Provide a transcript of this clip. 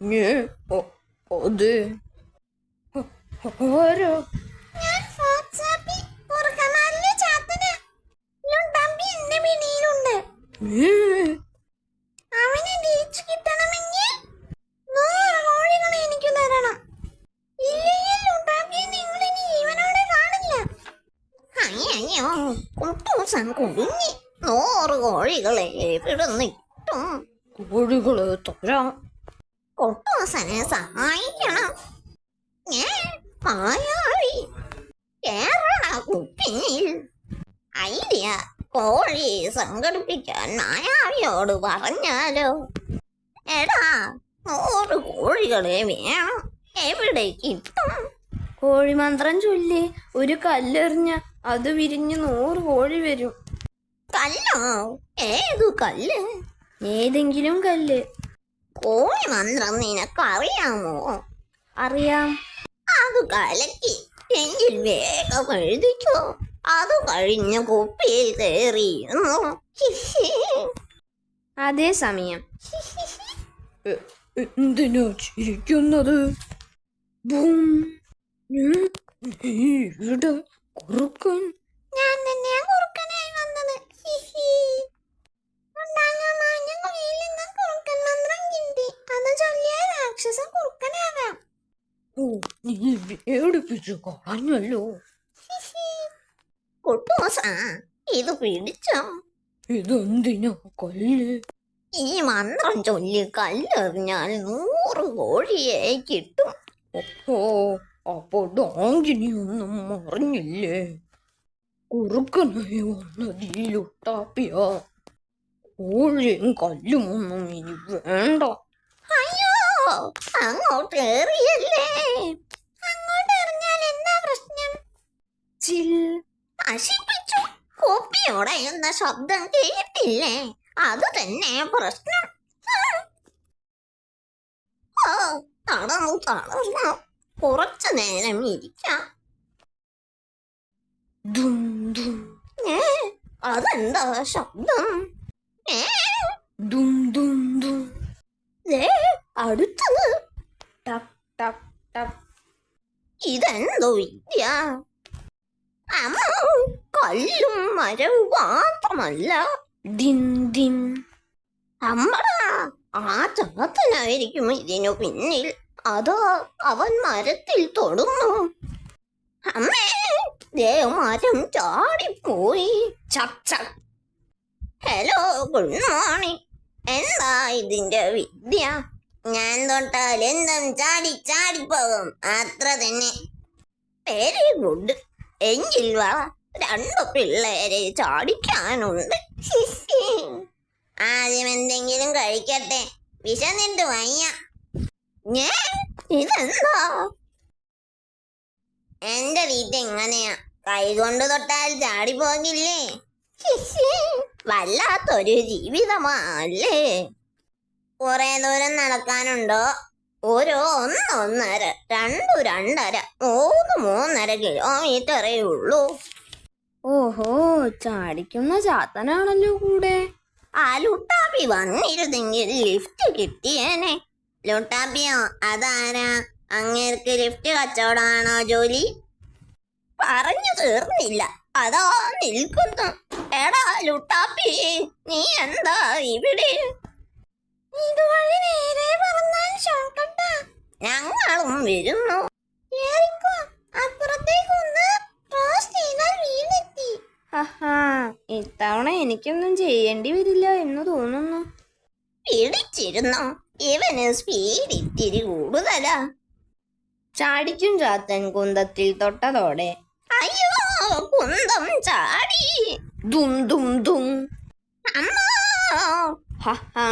ഞേ അതെ ഏ അവനെ തിരിച്ചു കിട്ടണമെങ്കിൽ നൂറ് കോഴികൾ എനിക്ക് തരണം. ഇല്ലെങ്കിൽ ലുണ്ടാമ്പിയെ നിങ്ങൾ ഇനി ജീവനോടെ കാണില്ല. അയ്യോ കുട്ടൂസം കുടുങ്ങി. നൂറ് കോഴികളെ എവിടുന്ന് കിട്ടും കോഴികളെ തരാം. കുട്ടൂസനെ സഹായിക്കണം. ഞാൻ മായാവി കേരള കുപ്പിയിൽ ഐഡിയ കോഴി സംഘടിപ്പിക്കാൻ മായാവിയോട് പറഞ്ഞാലോ? എടാ നൂറ് കോഴികളെ വേണം. എവിടെ കിട്ടും കോഴിമന്ത്രം ചൊല്ലി ഒരു കല്ലെറിഞ്ഞ അത് വിരിഞ്ഞ് നൂറ് കോഴി വരും. കല്ലോ? ഏതു കല്ല്? ഏതെങ്കിലും കല്ല്. കോഴി മന്ത്രം നിനക്കറിയാമോ? അറിയാം. അത് കലക്കി എങ്കിൽ വേഗം എഴുതിക്കോ അത് കഴിഞ്ഞ കുപ്പിയിൽ കയറിയിരുന്നു. അതേ സമയം. എന്തിനാ ചിരിക്കുന്നത്? ഇവിടെ കുറുക്കൻ. ഞാൻ തന്നെയാ നീ പേടിപ്പിച്ചു കളഞ്ഞല്ലോ ഇത് പിടിച്ചോ. ഇതെന്തിനാ കല്ല്? ഈ മന്ത്രം ചൊല്ലി കല്ലെറിഞ്ഞാൽ നൂറ് കോഴിയെ കിട്ടും. ഓ അപ്പൊ ഡോങ്കിനി ഒന്നും മറിഞ്ഞില്ലേ കുറുക്കനായി വന്നതിലൊട്ടാപ്പിയ കോഴിയും കല്ലും ഒന്നും ഇനി വേണ്ട. അയ്യോ അങ്ങോട്ട് എറിയല്ലേ അങ്ങോട്ട് എറിഞ്ഞാൽ എന്താ പ്രശ്നം ചിൽ നശിപ്പിച്ചു കുപ്പി ഉടയുന്ന ശബ്ദം കേട്ടില്ലേ? അത് തന്നെ പ്രശ്നം. ഓ തടന്നു തളർന്നു. കുറച്ചു നേരം ഇരിക്കാം. അതെന്താ ശബ്ദം? അടുത്തത്. ടക് ടക് ടക്. ഇതെന്തോ വിദ്യ. അമ്മ കല്ലും മരവും മാത്രമല്ല. ദിൻ ആ ചാത്തനായിരിക്കും ഇതിനു പിന്നിൽ. അതോ അവൻ മരത്തിൽ തൊടുന്നു? അമ്മേ ദേ മരം ചാടിപ്പോയി. ചച്ച ഹലോ ഗുഡ് മോർണിംഗ്. എന്താ ഇതിന്റെ വിദ്യ? ഞാൻ തൊട്ടാൽ എന്തും ചാടി ചാടിപ്പോകും. അത്ര തന്നെ. Very good. എങ്കിൽ വാ രണ്ടു പിള്ളേരെ ചാടിക്കാനുണ്ട്. ആദ്യം എന്തെങ്കിലും കഴിക്കട്ടെ. വിശന്നിട്ട് വയ്യ ഞേ ഇതെന്താ? എന്റെ വീട്ട് എങ്ങനെയാ? കൈകൊണ്ട് തൊട്ടാൽ ചാടി പോകില്ലേ വല്ലാത്തൊരു ജീവിതമാല്ലേ കുറെ ദൂരം നടക്കാനുണ്ടോ? ഓരോ ഒന്ന് ഒന്നര രണ്ടു രണ്ടര മൂന്ന് മൂന്നര കിലോമീറ്ററേ ഉള്ളൂ. ഓഹോ ചാടിക്കുന്ന ചാത്തനാണല്ലോ കൂടെ. ആ ലുട്ടാപ്പി വന്നിരുന്നെങ്കിൽ ലിഫ്റ്റ് കിട്ടിയേനെ. ലുട്ടാപ്പിയോ അതാരാ? അങ്ങേർക്ക് ലിഫ്റ്റ് കച്ചവടമാണോ ജോലി? പറഞ്ഞു തീർന്നില്ല. അതാ നിൽക്കുന്നു. എടാ ലുട്ടാപ്പി നീ എന്താ ഇവിടെ? ഇതുവഴി നേരെ പറഞ്ഞാൽ ഷോർക്കട്ടാ ഞങ്ങളും വരുന്നു. ഇത്തവണ എനിക്കൊന്നും ചെയ്യേണ്ടി വരില്ല എന്ന് തോന്നുന്നു. പിടിച്ചിരുന്നു. ഇവന് സ്പീഡ് ഇത്തിരി കൂടുതലാ. ചാടിക്കും ചാത്തൻ കുന്തത്തിൽ തൊട്ടതോടെ. അയ്യോ കുന്തം ചാടി. ദും ദും ദും. അമ്മ. ഹഹാ